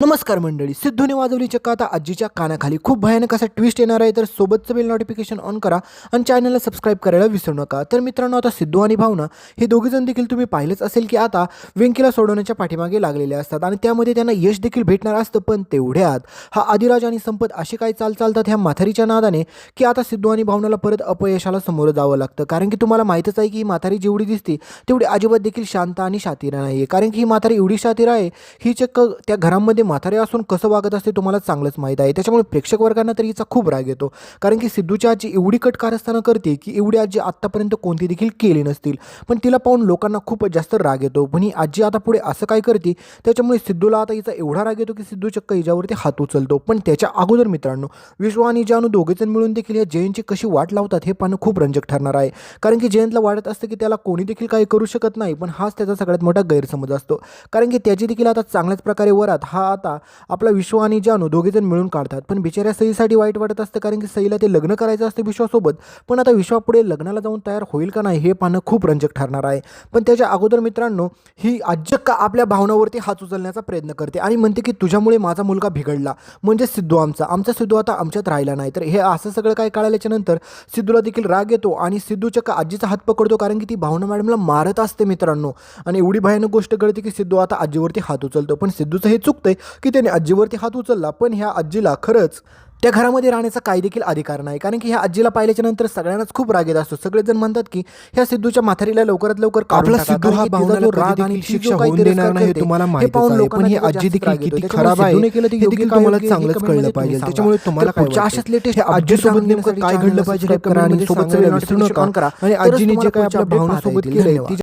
नमस्कार मंडळी सिद्धूने वाजवली चक्क आता आजीच्या कानाखाली खूप भयानक असा ट्विस्ट येणार आहे तर सोबतचं बेल नोटिफिकेशन ऑन करा आणि चॅनलला सबस्क्राईब करायला विसरू नका. तर मित्रांनो आता सिद्धू आणि भावना हे दोघेजण देखील तुम्ही पाहिलंच असेल की आता वेंकीला सोडवण्याच्या पाठीमागे लागलेले असतात आणि त्यामध्ये त्यांना यश देखील भेटणार असतं पण तेवढ्यात हा आदिराज आणि संपत असे काय चाल चालतात ह्या माथारीच्या नादाने की आता सिद्धू आणि भावनाला परत अपयशाला समोरं जावं लागतं. कारण की तुम्हाला माहीतच आहे की ही माथारी जेवढी दिसते तेवढी अजिबात देखील शांत आणि शातीरा नाही आहे कारण की ही माथारी एवढी शातीर आहे ही चक्क त्या घरामध्ये म्हातारे असून कसं वागत असते तुम्हाला चांगलंच माहीत आहे. त्याच्यामुळे प्रेक्षक वर्गांना तर हिचा खूप राग येतो. कारण की सिद्धूची आजी एवढी कट कारस्थानं करते की एवढी आजी आत्तापर्यंत कोणती देखील केली नसतील. पण तिला पाहून लोकांना खूप जास्त राग येतो. पण ही आजी आता पुढे असं काय करते? त्याच्यामुळे सिद्धूला आता हिचा एवढा राग येतो की सिद्धू चक्क हिच्यावरती हात उचलतो. पण त्याच्या अगोदर मित्रांनो विश्व आणि जानू दोघेजण मिळून देखील या जयंतची कशी वाट लावतात हे पाहणं खूप रंजक ठरणार आहे. कारण की जयंतला वाटत असतं की त्याला कोणी देखील काही करू शकत नाही. पण हाच त्याचा सगळ्यात मोठा गैरसमज असतो. कारण की त्याची देखील आता चांगल्याच प्रकारे वरात हा आता आपला विश्व आणि जानू दोघेजण मिळून काढतात. पण बिचाऱ्या सईसाठी वाईट वाटत असतं कारण की सईला ते लग्न करायचं असतं विश्वासोबत. पण आता विश्वापुढे लग्नाला जाऊन तयार होईल का नाही हे पाहणं खूप रंजक ठरणार आहे. पण त्याच्या अगोदर मित्रांनो ही आजक्का आपल्या भावनावरती हात उचलण्याचा प्रयत्न करते आणि म्हणते की तुझ्यामुळे माझा मुलगा बिघडला. म्हणजे सिद्धू आमचा. आमचा सिद्धू आता आमच्यात राहिला नाही. तर हे असं सगळं काय कळाल्याच्या नंतर सिद्धूला देखील राग येतो आणि सिद्धू चक्क आजीचा हात पकडतो कारण की ती भावना मॅडमला मारत असते मित्रांनो. आणि एवढी भयानक गोष्ट कळते की सिद्धू आता आजीवरती हात उचलतो. पण सिद्धूचं हे चुकतंय की त्याने आजीवरती हात उचलला पण ह्या आजीला खरंच त्या घरामध्ये राहण्याचा काही देखील अधिकार नाही कारण की ह्या आजीला पाहिल्याच्या नंतर सगळ्यांनाच खूप राग येत असतो सगळेजण म्हणतात की ह्या सिद्धूच्या म्हातारीला लवकरात लवकर आपला. सिद्धू हा जो राग आणि शिक्षा होऊन देणार नाही तुम्हाला पाहून आहे. पण ही आजी देखील. किती खराब आहे, केलं ते देखील काय तुम्हाला चांगलंच कळलं पाहिजे. त्याच्यामुळे तुम्हाला काय पुढच्या? अशाच लेटेस्ट हे आजीसोबत नेमकं काय घडलं पाहिजे करा आणि सोबत विसरू नका. आणि आजीने जे काय आपल्या भावनासोबत केलंय, ती